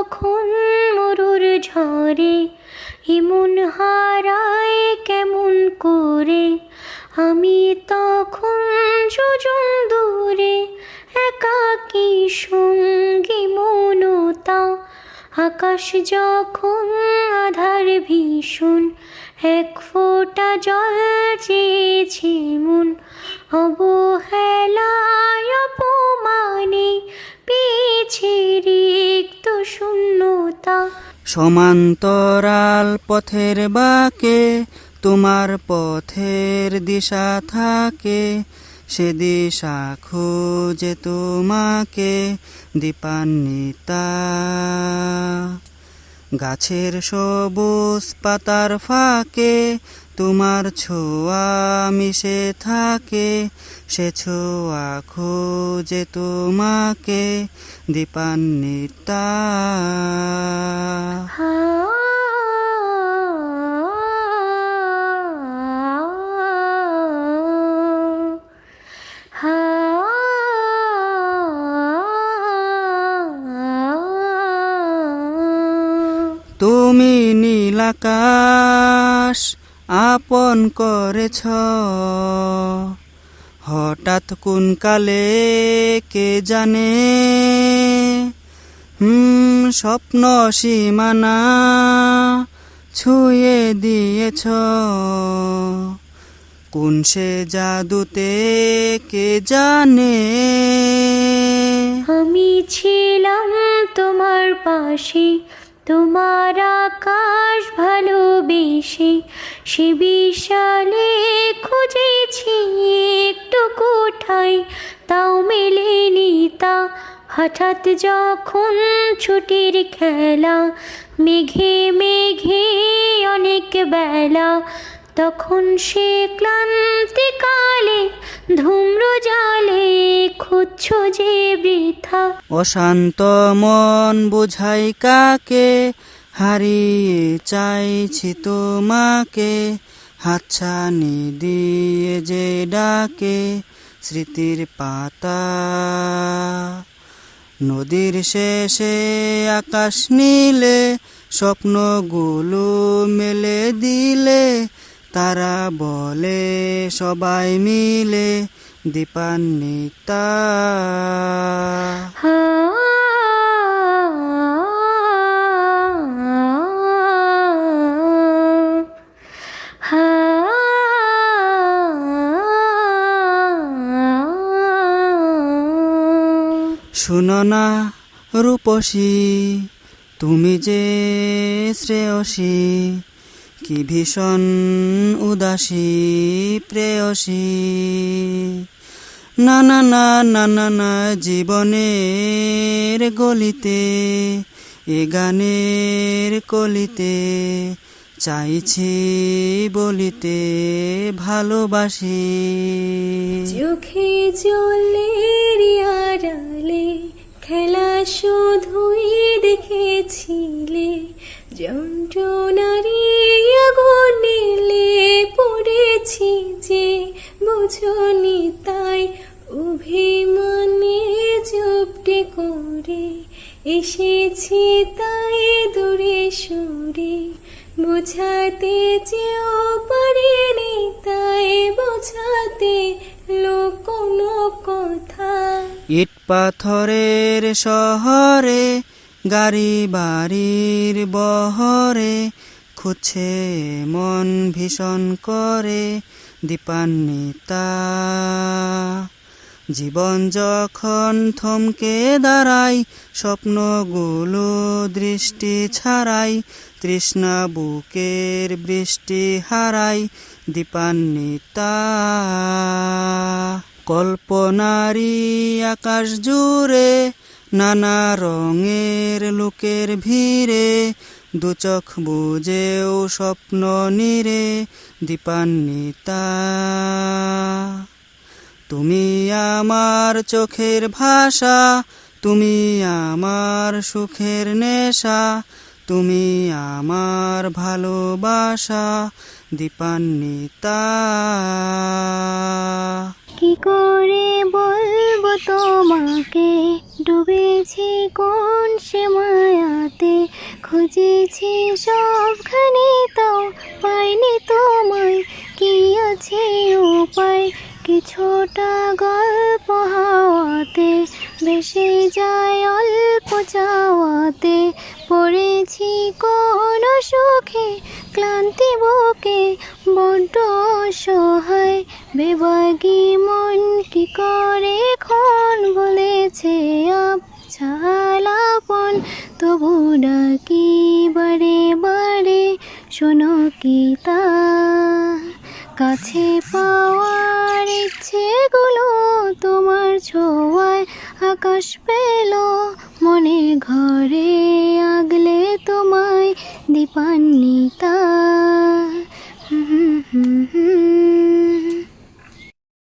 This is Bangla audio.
যখন মরুর ঝরে এমন হারায় কেমন করে? আমি তখন সুজন দূরে একাকী সঙ্গী মনতা? আকাশ যখন আধার ভীষণ, এক ফোঁটা জল চেয়েছে মন। অবহেলায় অপমানে পেয়েছে শূন্যতা সমান্তরাল পথের বাকে, তোমার পথের দিশা থাকে। সে দিশা খোঁজে তোমাকে, দীপান্বিতা। গাছের সবুজ পাতার ফাঁকে তোমার ছোঁয়া মিশে থাকে সে ছোঁয়া খোঁজে তোমাকে দীপান্বিতা তুমি নীলাকাশ আপন করেছ। হঠাৎ কোন কালে কে জানে? হুম, স্বপ্ন সীমানা ছুঁয়ে দিয়েছ। কোন সে জাদুতে কে জানে? আমি ছিলাম তোমার পাশে। তোমার আকাশ ভালোবেসে সে বিশালে খুঁজেছি একটু কোঠায়, তাও মেলেনি তা। হঠাৎ যখন ছুটির খেলা, মেঘে মেঘে অনেক বেলা, তখন সে ক্লান্তিকালে ধূম্র জালে খুঁজছ যে বৃথা। অশান্ত মন বুঝাই কাকে, হারিয়ে চাইছি তোমাকে। হাতছানি দিয়ে যে ডাকে স্মৃতির পাতা। নদীর শেষে আকাশ নীলে, স্বপ্নগুলো মেলে দিলে তারা বলে সবাই মিলে দীপান্বিতা। শুনো না রূপসী তুমি যে শ্রেয়সী কি ভীষণ উদাসী, প্রেয়সী? না না না না না না, জীবনের গলিতে, এ গানের কলিতে চাইছি বলিতে ভালোবাসি। চোখে জলের এসেছি তাই দূরে সরে। বোঝাতে চেয়েও পারিনি তাই বোঝাতে লোক কথা। ইট পাথরের শহরে, গাড়ি বাড়ির বহরে, খুঁজছে মন ভীষণ করে দীপান্বিতা। জীবন যখন থমকে দাঁড়ায়, স্বপ্নগুলো দৃষ্টি ছাড়াই তৃষ্ণা বুকের বৃষ্টি হারাই দীপান্বিতা। কল্পনারি আকাশ জুড়ে, নানা রঙের লোকের ভিড়ে দু চোখ বুঝেও স্বপ্ন নিরে দীপান্বিতা। তুমি আমার চোখের ভাষা, তুমি আমার সুখের নেশা, তুমি আমার ভালোবাসা, দীপান্বিতা। কি করে বলব তোমাকে? ডুবেছি কোন সে মায়াতে, খুঁজেছি সবখানে কিছুটা গল্প হাওয়াতে, বেশি যায় অল্প চাওয়াতে, পড়েছি কোন সুখে, ক্লান্তি বুকে, বড্ড সহায় বেবাগি মন কি করে খন বলেছে আপ ছালাপন তবু ডাকি বারে বারে, শোনো কি তা? কাছে পাওয়ার ইচ্ছেগুলো তোমার ছোঁয়ায় আকাশ পেল, মনে ঘরে আগলে তোমায় দীপান্বিতা। হুম হুম হুম